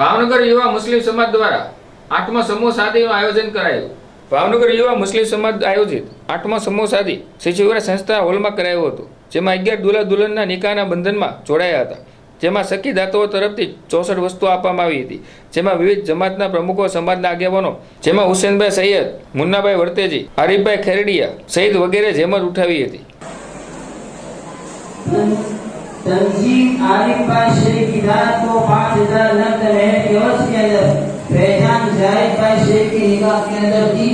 ભાવનગર યુવા મુસ્લિમ સમાજ દ્વારા આઠમા સમૂહ સાદીનું આયોજન કરાયું. ભાવનગર યુવા મુસ્લિમ સમાજ આયોજિત આઠમા સમૂહ સાદી શ્રી શિવરાજ સંસ્થા હોલમાં કરાયું હતું, જેમાં અગિયાર દુલ્હા દુલ્હનના નિકાહના બંધનમાં જોડાયા હતા. જેમાં સખી દાતાઓ તરફથી ચોસઠ વસ્તુઓ આપવામાં આવી હતી. જેમાં વિવિધ જમાતના પ્રમુખો, સમાજના આગેવાનો, જેમાં હુસેનભાઈ સૈયદ, મુન્નાભાઈ વર્તેજી, હરીફભાઈ ખેરડિયા સહિત વગેરે જેમત ઉઠાવી હતી. तंजीम आरिफ भाई शेख की रात को पाँच हजार नकद महल के वर्ष के अंदर फैजान जाहिद भाई शेख की निगाह के अंदर दी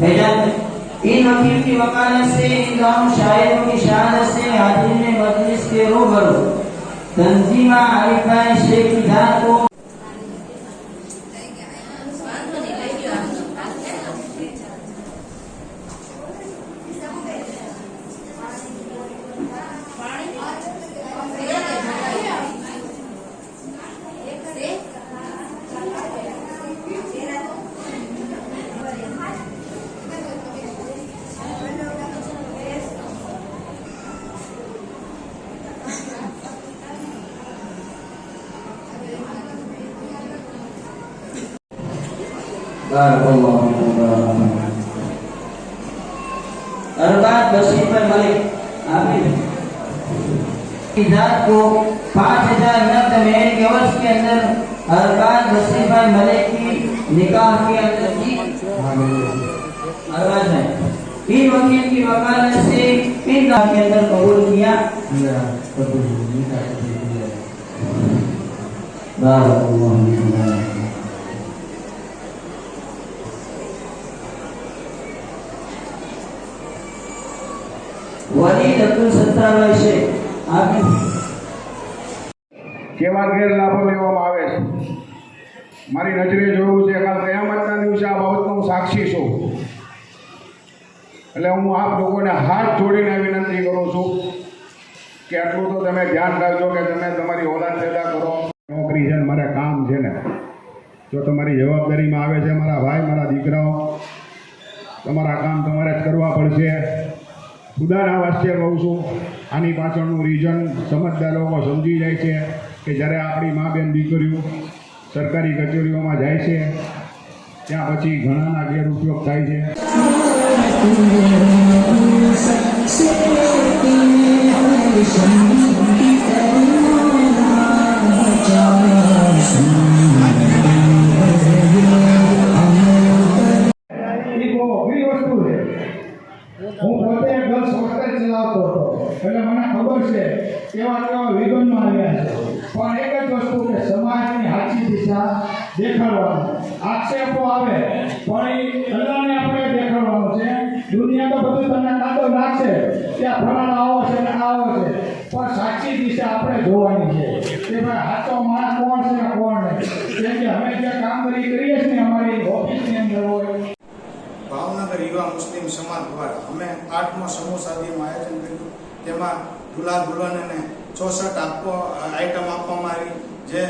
फैजान इन वकील की वकालत से इन गांव शायरों की शहादत से हाजिर मजलिस के रूबरू तंजीमा आरिफ भाई शेख की रात को بارك الله فيكم بارك الله فيكم अरबाज बशीर पर मलिक आमिर की जात को पाँच हजार नकद महल के वर्ष के अंदर अरबाज बशीर भाई मलिक की निकाह के अंदर की अरबाज है इन वकील की वकालत से इन निकाह के अंदर कबूल किया बारक अल्लाह કેવા ગેરલાભો લેવામાં આવે છે? મારી નજરે જોયું છે કાલ કયામતના દિવસે આ બાબતનો હું સાક્ષી છું. એટલે હું આપ લોકોને હાથ જોડીને વિનંતી કરું છું કે આટલું તો તમે ધ્યાન રાખજો કે તમે તમારી ઓલાદ પેદા કરો. નોકરી છે ને મારે કામ છે ને. જો તમારી જવાબદારીમાં આવે છે મારા ભાઈ, મારા દીકરાઓ, તમારા કામ તમારે જ કરવા પડશે. ખુદાના વાસ્તે કહું છું, આની પાછળનું રીઝન સમજદાર લોકો સમજી જાય છે કે જ્યારે આપણી મા બેન દીકરીઓ સરકારી કચેરીઓમાં જાય છે, ત્યાં પછી ઘણાના ગેરઉપયોગ થાય છે. એટલે મને ખબર છે કેવા કેવા વિઘનમાં આવ્યા છે. પણ એક જ વસ્તુ કે સમાજની સાચી દિશા દેખાડવાની. આક્ષેપો આવે, પણ એ અલ્લાહને આપણે દેખાડવાનું છે. દુનિયા તો બધું તમને કાદો નાખશે. ત્યાં ફલાણા આવો છે ને આવો છે. પણ સાચી દિશા આપણે જોવાની છે. કે ભાઈ સાચો માણસ કોણ છે કોણ નહીં? કેમ કે અમે જે કામગીરી કરીએ છીએ અમારી ઓફિસની અંદર હોય. ભાવનગર યુવા મુસ્લિમ સમાજ દ્વારા અમે આઠમો સમૂહ સાદીનું આયોજન કર્યું. તેમાં દુલ્હા દુલ્હનને ચોસઠ આપવા આઈટમ આપવામાં આવી. જે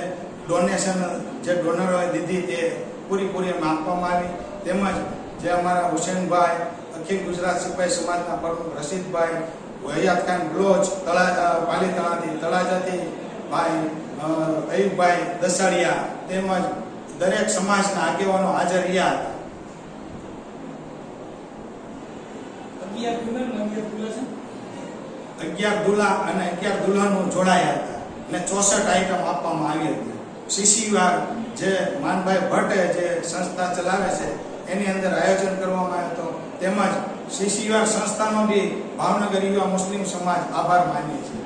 ડોનેશન જે ડોનરોએ દીધી તે પૂરીપૂરી આપવામાં આવી. તેમજ જે અમારા હુસેનભાઈ, અખિલ ગુજરાત સિપાહી સમાજના પ્રમુખ રશીદભાઈ, હયાત ખાન બ્લોચ તળા પાલીતળાથી તળાજાથી ભાઈ અયુબભાઈ દસાડિયા તેમજ દરેક સમાજના આગેવાનો હાજર રહ્યા. હતા અગિયાર દુલ્હા અને અગિયાર દુલ્હનો જોડાયા હતા. અને ચોસઠ આઈટમ આપવામાં આવી હતી. શિશિવાર જે માનભાઈ ભટ્ટે જે સંસ્થા ચલાવે છે, એની અંદર આયોજન કરવામાં આવ્યો હતો. તેમજ શિશિવાર સંસ્થાનો બી ભાવનગર યુવા મુસ્લિમ સમાજ આભાર માનીએ છીએ.